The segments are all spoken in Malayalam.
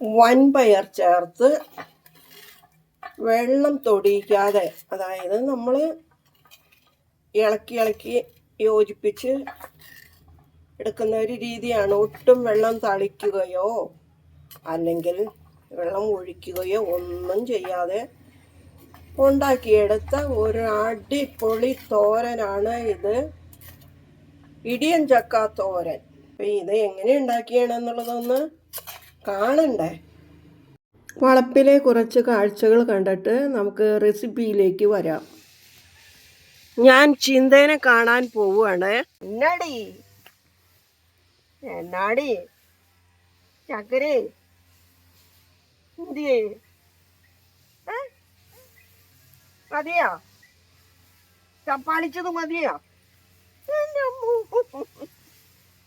വൻപയർ ചേർത്ത് വെള്ളം തൊടിയിക്കാതെ അതായത് നമ്മൾ ഇളക്കി ഇളക്കി യോജിപ്പിച്ച് എടുക്കുന്ന ഒരു രീതിയാണ്. ഒട്ടും വെള്ളം തളിക്കുകയോ അല്ലെങ്കിൽ വെള്ളം ഒഴിക്കുകയോ ഒന്നും ചെയ്യാതെ ഉണ്ടാക്കിയെടുത്ത ഒരു അടിപൊളി തോരനാണ് ഇത്. ഇടിയൻ ചക്ക തോരൻ. അപ്പം ഇത് എങ്ങനെ ഉണ്ടാക്കിയാണെന്നുള്ളതൊന്ന് കാണണ്ടേ? വളപ്പിലെ കുറച്ച് കാഴ്ചകൾ കണ്ടിട്ട് നമുക്ക് റെസിപ്പിയിലേക്ക് വരാം. ഞാൻ ചിന്തേനെ കാണാൻ പോവുകയാണ്. എന്നാടി? എന്നാടി? ചക്കരേ? എന്തിയേ? മതിയോ? ചപ്പാളിച്ചത് മതിയോ?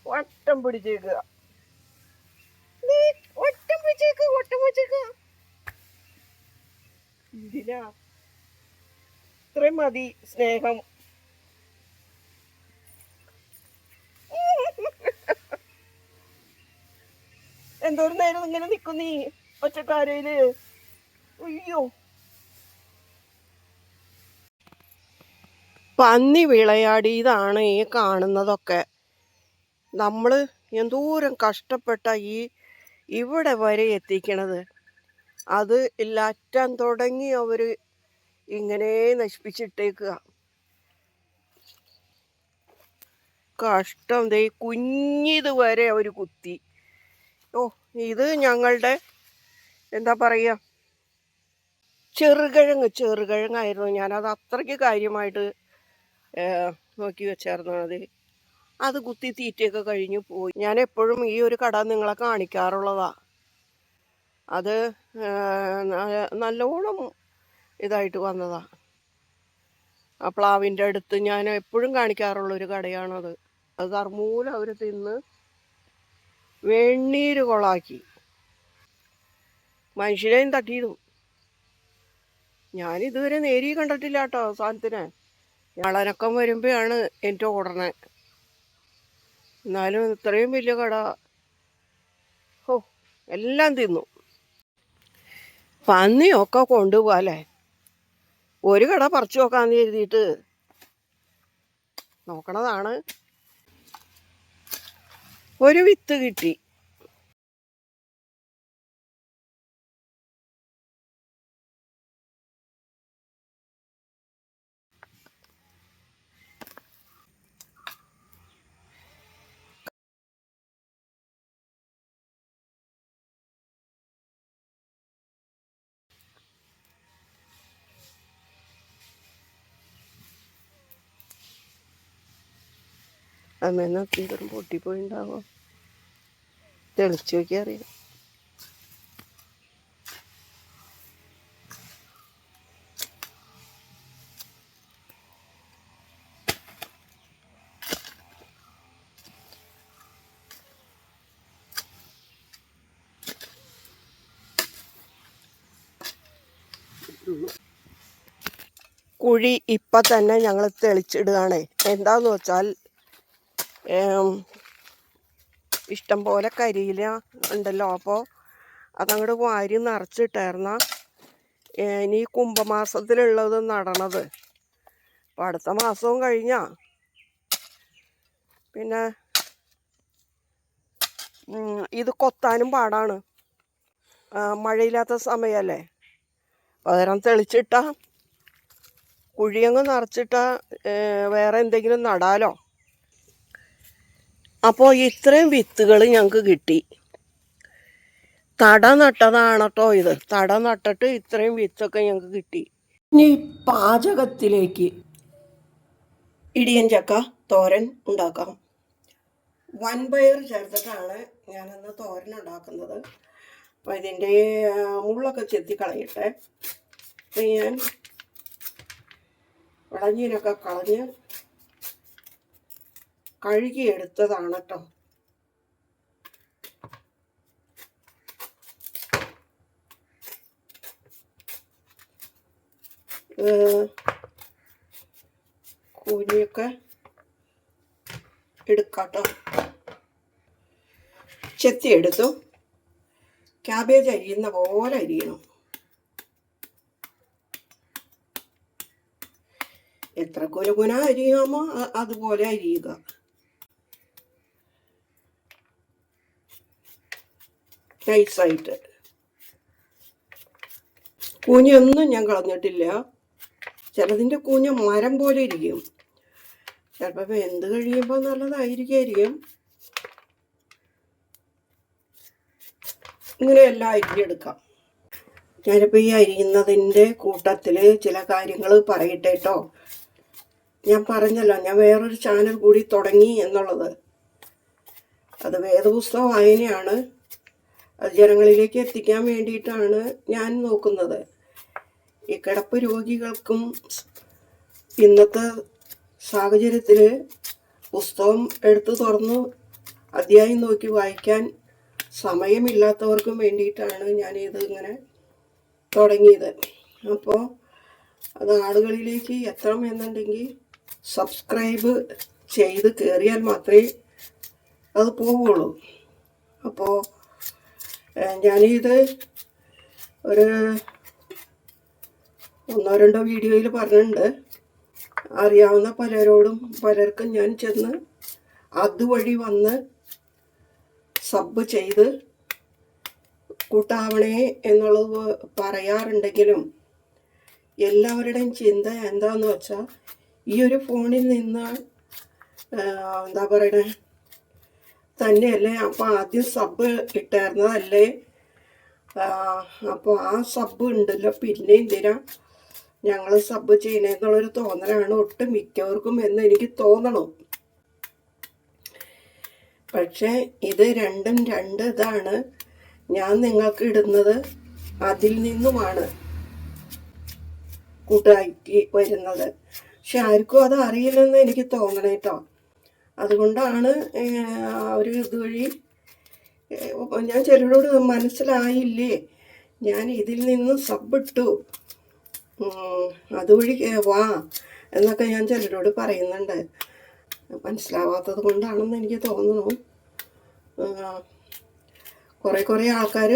ഒട്ടം പിടിച്ചേക്കുക. വട്ടം പിടിച്ചേക്കുക വട്ടം പിടിച്ചേക്കുക ഇത്രയും മതി സ്നേഹം. എന്തോരം നേരം ഇങ്ങനെ നിക്കും നീ ഒച്ചക്കാരയിൽ അയ്യോ. പന്നി വിളയാടി ഇതാണ് ഈ കാണുന്നതൊക്കെ. നമ്മൾ എന്തോരം കഷ്ടപ്പെട്ട ഈ ഇവിടെ വരെ എത്തിക്കണത്. അത് ഇല്ലാറ്റാൻ തുടങ്ങി അവർ ഇങ്ങനെ നശിപ്പിച്ചിട്ടേക്കുക കഷ്ടം ദേ കുഞ്ഞിത് വരെ അവർ കുത്തി. ഓ ഇത് ഞങ്ങളുടെ എന്താ പറയുക ചെറുകിഴങ്ങ് ചെറുകിഴങ്ങായിരുന്നു. ഞാനത് അത്രയ്ക്ക് കാര്യമായിട്ട് നോക്കി വെച്ചായിരുന്നു. അത് അത് കുത്തി തീറ്റയൊക്കെ കഴിഞ്ഞു പോയി. ഞാൻ എപ്പോഴും ഈ ഒരു കട നിങ്ങളെ കാണിക്കാറുള്ളതാ. അത് നല്ലോണം ഇതായിട്ട് വന്നതാ. ആ പ്ലാവിന്റെ അടുത്ത് ഞാൻ എപ്പോഴും കാണിക്കാറുള്ളൊരു കടയാണത്. അത് തർമൂലം അവർ തിന്ന് വെണ്ണീര് കൊളാക്കി. മനുഷ്യരെയും തട്ടിയിടും. ഞാനിതുവരെ നേരി കണ്ടിട്ടില്ല കേട്ടോ സാധനത്തിന് വളനക്കം വരുമ്പോഴാണ് എന്റെ ഓടണേ എന്നാലും ഇത്രയും വലിയ കട. ഓ എല്ലാം തിന്നു. പന്നിയൊക്കെ കൊണ്ടുപോകാല്ലേ ഒരു കട പറിച്ചു നോക്കാന്ന് കരുതിയിട്ട് നോക്കണതാണ്. ഒരു വിത്ത് കിട്ടി. അമ്മേന്ന് തീവ്രം പൊട്ടിപ്പോയിണ്ടാവോ? തെളിച്ചു നോക്കി അറിയാം. കുഴി ഇപ്പം തന്നെ ഞങ്ങൾ തെളിച്ചിടുകയാണ്. എന്താന്ന് വെച്ചാൽ ഇഷ്ടം പോലെ കരിയില ഉണ്ടല്ലോ. അപ്പോൾ അതങ്ങോട്ട് വാരി നിറച്ചിട്ടായിരുന്ന ഇനി കുംഭമാസത്തിലുള്ളത് നടണത്. അപ്പം അടുത്ത മാസവും കഴിഞ്ഞാ. പിന്നെ ഇത് കൊത്താനും പാടാണ്. മഴയില്ലാത്ത സമയമല്ലേ പകരം തെളിച്ചിട്ട കുഴിയങ്ങ് നിറച്ചിട്ട വേറെ എന്തെങ്കിലും നടാലോ? അപ്പോൾ ഇത്രയും വിത്തുകൾ ഞങ്ങൾക്ക് കിട്ടി. തട നട്ടതാണ് കേട്ടോ ഇത്. തട നട്ടിട്ട് ഇത്രയും വിത്തൊക്കെ ഞങ്ങൾക്ക് കിട്ടി. ഇനി പാചകത്തിലേക്ക് ഇടിയൻ ചക്ക തോരൻ ഉണ്ടാക്കാം. വൻപയർ ചേർത്തിട്ടാണ് ഞാനിന്ന് തോരൻ ഉണ്ടാക്കുന്നത്. അപ്പോൾ ഇതിന്റെ മുള്ളൊക്കെ ചെത്തി കളയട്ടെ ഞാൻ ഇളഞ്ഞീരൊക്കെ കളഞ്ഞ് കഴുകി എടുത്തതാണ് കേട്ടോ കൂനിയൊക്കെ എടുക്കാട്ടോ. ചെത്തി എടുത്തു. ക്യാബേജ് അരിയുന്ന പോലെ അരിയണം. എത്ര കുനുകുന അരിയാമോ? അതുപോലെ അരിയുക. നൈസായിട്ട് കൂഞ്ഞൊന്നും ഞാൻ കളഞ്ഞിട്ടില്ല. ചിലതിന്റെ കൂഞ്ഞ മരം പോലെ ഇരിക്കും. ചിലപ്പോൾ വെന്ത് കഴിയുമ്പോൾ നല്ലതായിരിക്കും ഇങ്ങനെയെല്ലാം അരിഞ്ഞെടുക്കാം. ഞാനിപ്പോൾ ഈ അരിയുന്നതിന്റെ കൂട്ടത്തിൽ ചില കാര്യങ്ങൾ പറയട്ടെ കേട്ടോ ഞാൻ പറഞ്ഞല്ലോ ഞാൻ വേറൊരു ചാനൽ കൂടി തുടങ്ങി എന്നുള്ളത്. അത് വേദപുസ്തക വായനയാണ്. ജനങ്ങളിലേക്ക് എത്തിക്കാൻ വേണ്ടിയിട്ടാണ് ഞാൻ നോക്കുന്നത്. ഈ കിടപ്പ് രോഗികൾക്കും ഇന്നത്തെ സാഹചര്യത്തിൽ പുസ്തകം എടുത്തു തുറന്നു അധ്യായം നോക്കി വായിക്കാൻ സമയമില്ലാത്തവർക്കും വേണ്ടിയിട്ടാണ് ഞാനിത് ഇങ്ങനെ തുടങ്ങിയത്. അപ്പോൾ അത് ആളുകളിലേക്ക് എത്തണം എന്നുണ്ടെങ്കിൽ സബ്സ്ക്രൈബ് ചെയ്ത് കയറിയാൽ മാത്രമേ അത് പോവുള്ളൂ. അപ്പോൾ ഞാനിത് ഒരു ഒന്നോ രണ്ടോ വീഡിയോയിൽ പറഞ്ഞിട്ടുണ്ട്. അറിയാവുന്ന പലരോടും പലർക്കും ഞാൻ ചെന്ന് അതുവഴി വന്ന് സബ് ചെയ്ത് കൂട്ടാവണേ എന്നുള്ളത് പറയാറുണ്ടെങ്കിലും എല്ലാവരുടെയും ചിന്ത എന്താണെന്ന് വെച്ചാൽ ഈ ഒരു ഫോണിൽ നിന്ന് എന്താ പറയണേ തന്നെയല്ലേ? അപ്പോൾ ആദ്യം സബ് ഇട്ടായിരുന്നതല്ലേ? അപ്പോൾ ആ സബ് ഉണ്ടല്ലോ. പിന്നെ എന്തിനാ ഞങ്ങൾ സബ് ചെയ്യണമെന്നുള്ളൊരു തോന്നലാണ് ഒട്ടും മിക്കവർക്കും എന്ന് എനിക്ക് തോന്നണം. പക്ഷേ ഇത് രണ്ടും രണ്ട് ഇതാണ്. ഞാൻ നിങ്ങൾക്ക് ഇടുന്നത് അതിൽ നിന്നുമാണ് കൂട്ടാക്കി വരുന്നത്. പക്ഷെ ആർക്കും അത് അറിയില്ലെന്ന് എനിക്ക് തോന്നണേ കേട്ടോ അതുകൊണ്ടാണ് ഒരു ഇതുവഴി ഞാൻ ചിലരോട് മനസ്സിലായില്ലേ? ഞാൻ ഇതിൽ നിന്ന് സബിട്ടു അതുവഴി വാ എന്നൊക്കെ ഞാൻ ചിലരോട് പറയുന്നുണ്ട്. മനസ്സിലാവാത്തത് കൊണ്ടാണെന്ന് എനിക്ക് തോന്നുന്നു. കുറേ കുറേ ആൾക്കാർ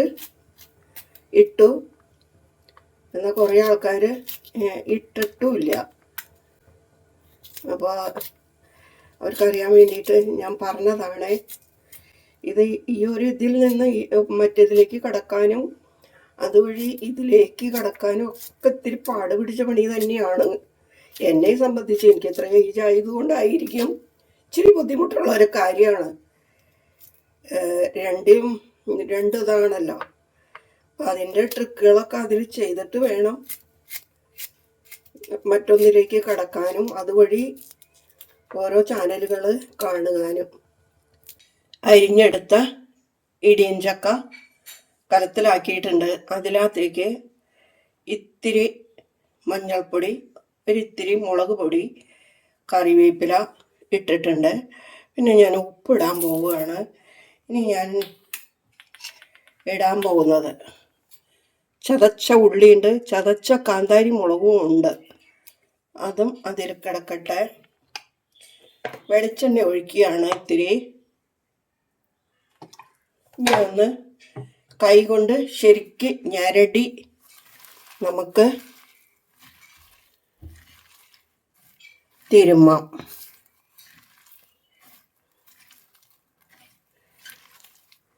ഇട്ടു. എന്നാൽ കുറേ ആൾക്കാർ ഇട്ടിട്ടുമില്ല. അപ്പോൾ അവർക്കറിയാൻ വേണ്ടിയിട്ട് ഞാൻ പറഞ്ഞതാണ് ഇത് ഈ ഒരു ഇതിൽ നിന്ന് മറ്റേതിലേക്ക് കടക്കാനും അതുവഴി ഇതിലേക്ക് കടക്കാനും ഒക്കെ ഇത്തിരി പാട് പിടിച്ച പണി തന്നെയാണ്. എന്നെ സംബന്ധിച്ച് എനിക്ക് ഇത്ര ഏജ് ആയതുകൊണ്ടായിരിക്കും ഇച്ചിരി ബുദ്ധിമുട്ടുള്ള ഒരു കാര്യമാണ്. രണ്ടും രണ്ട് ഇതാണല്ലോ. അപ്പം അതിന്റെ ട്രിക്കുകളൊക്കെ അതിൽ ചെയ്തിട്ട് വേണം മറ്റൊന്നിലേക്ക് കടക്കാനും. അതുവഴി ഓരോ ചാനലുകൾ കാണുവാനും. അരിഞ്ഞെടുത്ത ഇടിയഞ്ചക്ക ചക്ക കലത്തിലാക്കിയിട്ടുണ്ട്. അതിനകത്തേക്ക് ഇത്തിരി മഞ്ഞൾപ്പൊടി ഒരിത്തിരി മുളക് പൊടി കറിവേപ്പില ഇട്ടിട്ടുണ്ട്. പിന്നെ ഞാൻ ഉപ്പിടാൻ പോവുകയാണ്. ഇനി ഞാൻ ഇടാൻ പോകുന്നത്. ചതച്ച ഉള്ളിയുണ്ട്. ചതച്ച കാന്താരി മുളകും ഉണ്ട്. അതും അതിൽ കിടക്കട്ടെ. വെളിച്ചെണ്ണ ഒഴിക്കുകയാണ് ഇത്തിരി. ഇനി ഒന്ന് കൈ കൊണ്ട് ശരിക്ക് ഞരടി നമുക്ക് തിരുമാം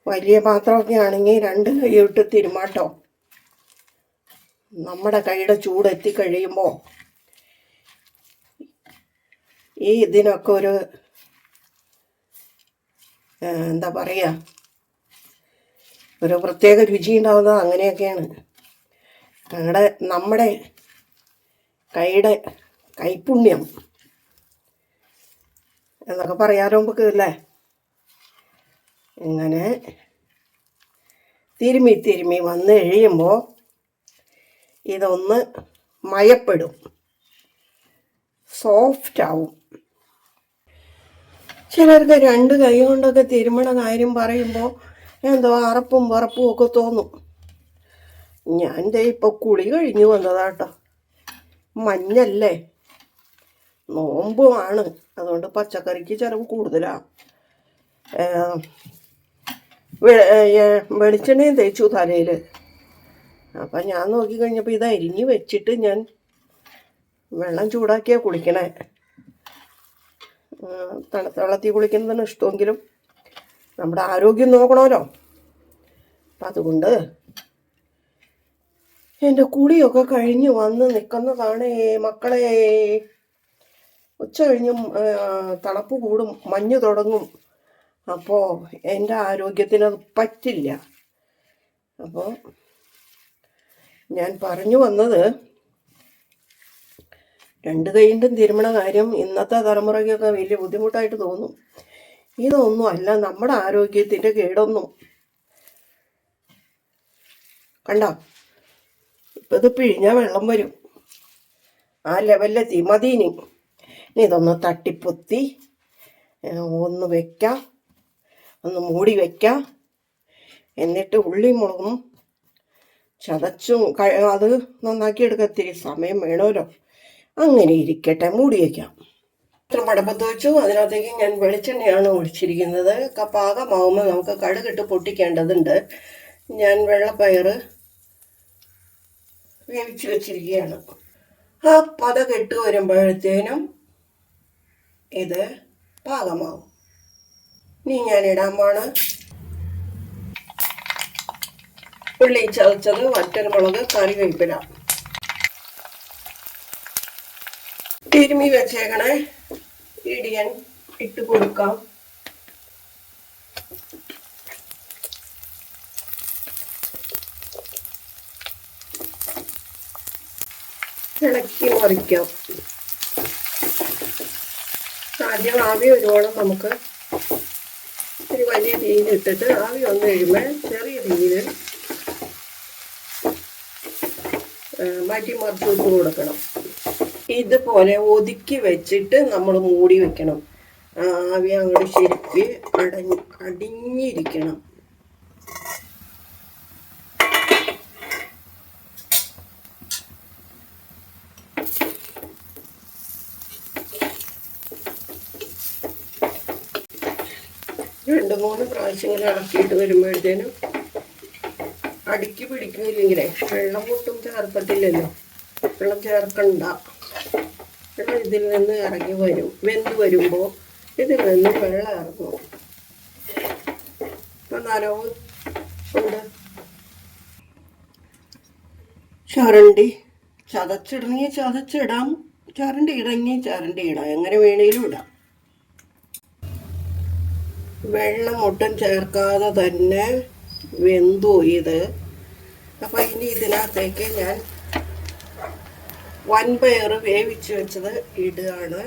വലിയ പാത്രമൊക്കെ ആണെങ്കിൽ രണ്ട് കൈയിട്ട് തിരുമാട്ടോ നമ്മുടെ കൈയുടെ ചൂട് എത്തിക്കഴിയുമ്പോൾ ഈ ഇതിനൊക്കെ ഒരു എന്താ പറയുക ഒരു പ്രത്യേക രുചി ഉണ്ടാവുന്നത് അങ്ങനെയൊക്കെയാണ്. ഞങ്ങളുടെ നമ്മുടെ കൈയുടെ കൈപുണ്യം എന്നൊക്കെ പറയാറോ നമുക്ക് അല്ലേ? ഇങ്ങനെ തിരുമ്മി തിരുമ്മി വന്ന് കഴിയുമ്പോൾ ഇതൊന്ന് മയപ്പെടും. സോഫ്റ്റ് ആവും ചിലർക്ക് രണ്ട് കൈ കൊണ്ടൊക്കെ തിരുമണ കാര്യം പറയുമ്പോൾ എന്തോ അറപ്പും വറപ്പും ഒക്കെ തോന്നും. ഞാൻ ദേ ഇപ്പോൾ കുളി കഴിഞ്ഞു വന്നതാട്ടോ. മഞ്ഞല്ലേ? നോമ്പുമാണ്. അതുകൊണ്ട് പച്ചക്കറിക്ക് ചിലവ് കൂടുതലാണ് വെളിച്ചെണ്ണയും തേച്ചു തലയിൽ അപ്പം ഞാൻ നോക്കിക്കഴിഞ്ഞപ്പോൾ ഇത് അരിഞ്ഞ് വെച്ചിട്ട് ഞാൻ വെള്ളം ചൂടാക്കിയാൽ കുളിക്കണേ. തണുത്ത വെള്ളത്തിൽ കുളിക്കുന്നതാണ് ഇഷ്ടമെങ്കിലും നമ്മുടെ ആരോഗ്യം നോക്കണമല്ലോ. അപ്പം അതുകൊണ്ട് എന്റെ കുളിയൊക്കെ കഴിഞ്ഞ് വന്ന് നിൽക്കുന്നതാണ് മക്കളെ. ഉച്ച കഴിഞ്ഞും തണുപ്പ് കൂടും മഞ്ഞ് തുടങ്ങും. അപ്പോൾ എന്റെ ആരോഗ്യത്തിന് അത് പറ്റില്ല. അപ്പോൾ ഞാൻ പറഞ്ഞു വന്നത് രണ്ട് കൈയിന്റെ തിരുമണ കാര്യം ഇന്നത്തെ തലമുറയ്ക്കൊക്കെ വലിയ ബുദ്ധിമുട്ടായിട്ട് തോന്നും. ഇതൊന്നും അല്ല നമ്മുടെ ആരോഗ്യത്തിന്റെ കേടൊന്നും. കണ്ട? ഇപ്പം ഇത് പിഴിഞ്ഞാൽ വെള്ളം വരും. ആ ലെവലിലെത്തി മതീനി ഇനി. ഇതൊന്ന് തട്ടിപ്പൊത്തി ഒന്ന് വെക്കാം ഒന്ന് മൂടി വെക്കാം. എന്നിട്ട് ഉള്ളി മുളകും ചതച്ചും അത് നന്നാക്കി എടുക്കാൻ ഇത്തിരി സമയം വേണമല്ലോ. അങ്ങനെ ഇരിക്കട്ടെ മൂടി വയ്ക്കാം ഇത്ര മടപ്പത്ത് വെച്ചു. അതിനകത്തേക്ക് ഞാൻ വെളിച്ചെണ്ണയാണ് ഒഴിച്ചിരിക്കുന്നത്. പാകമാവുമ്പോൾ നമുക്ക് കടുകിട്ട് പൊട്ടിക്കേണ്ടതുണ്ട്. ഞാൻ വെള്ളപ്പയർ വേവിച്ച് വെച്ചിരിക്കുകയാണ്. ആ പത കെട്ട് വരുമ്പോഴത്തേനും ഇത് പാകമാവും. ഇനി ഞാൻ ഇടാൻ പോണ് ഉള്ളി ചതച്ചത് വറ്റൽമുളക് കറിവേപ്പില. തിരുമി വെച്ചേക്കണേ. ഇടിയൻ ഇട്ട് കൊടുക്കാം. ഇളക്കി മറിക്കാം. ആദ്യം ആവി ഒരുവോളം നമുക്ക് ഒരു വലിയ തീയിലിട്ടിട്ട് ആവി ഒന്ന് കഴിയുമ്പോൾ ചെറിയ തീയിൽ മാറ്റി മറിച്ച് കൊടുക്കണം. ഇതുപോലെ ഒതുക്കി വെച്ചിട്ട് നമ്മൾ മൂടി വെക്കണം. ആവി അങ്ങോട്ട് ശരിക്ക് അടഞ്ഞ് അടിഞ്ഞിരിക്കണം. രണ്ട് മൂന്ന് പ്രാവശ്യം ഇങ്ങനെ ഇളക്കിയിട്ട് വരുമ്പോഴത്തേനും അടുക്കി പിടിക്കുന്നില്ലെങ്കിലേ വെള്ളം ഒട്ടും ചേർത്തിട്ടില്ലല്ലോ വെള്ളം ചേർക്കണ്ട. വെള്ളം ഇതിൽ നിന്ന് ഇറങ്ങി വരും വെന്ത് വരുമ്പോൾ ഇതിൽ നിന്ന് വെള്ളം ഇറങ്ങും. ഇപ്പം നനവ് ഉണ്ട്. ചരണ്ടി ചതച്ചിടണമെങ്കിൽ ചതച്ചിടാം. ചരണ്ടി ഇടങ്ങി ചരണ്ടി ഇടാം. എങ്ങനെ വേണേലും ഇടാം. വെള്ളം ഒട്ടും ചേർക്കാതെ തന്നെ വെന്തു ഇത്. അപ്പം ഇനി ഇതിനകത്തേക്ക് ഞാൻ വൻപയർ വേവിച്ച് വെച്ചത് ഇടുകയാണ്.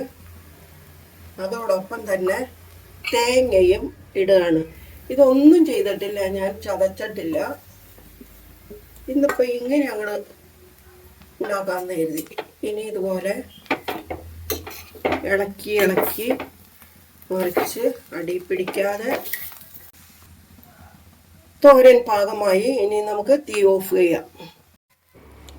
അതോടൊപ്പം തന്നെ തേങ്ങയും ഇടുകയാണ്. ഇതൊന്നും ചെയ്തിട്ടില്ല ഞാൻ ചതച്ചിട്ടില്ല. ഇന്നിപ്പോൾ ഇങ്ങനെ ഞങ്ങൾ ഉണ്ടാക്കാമെന്ന് കരുതി. ഇനി ഇതുപോലെ ഇളക്കി ഇളക്കി മറിച്ച് അടി പിടിക്കാതെ തോരൻ പാകമായി. ഇനി നമുക്ക് തീ ഓഫ് ചെയ്യാം.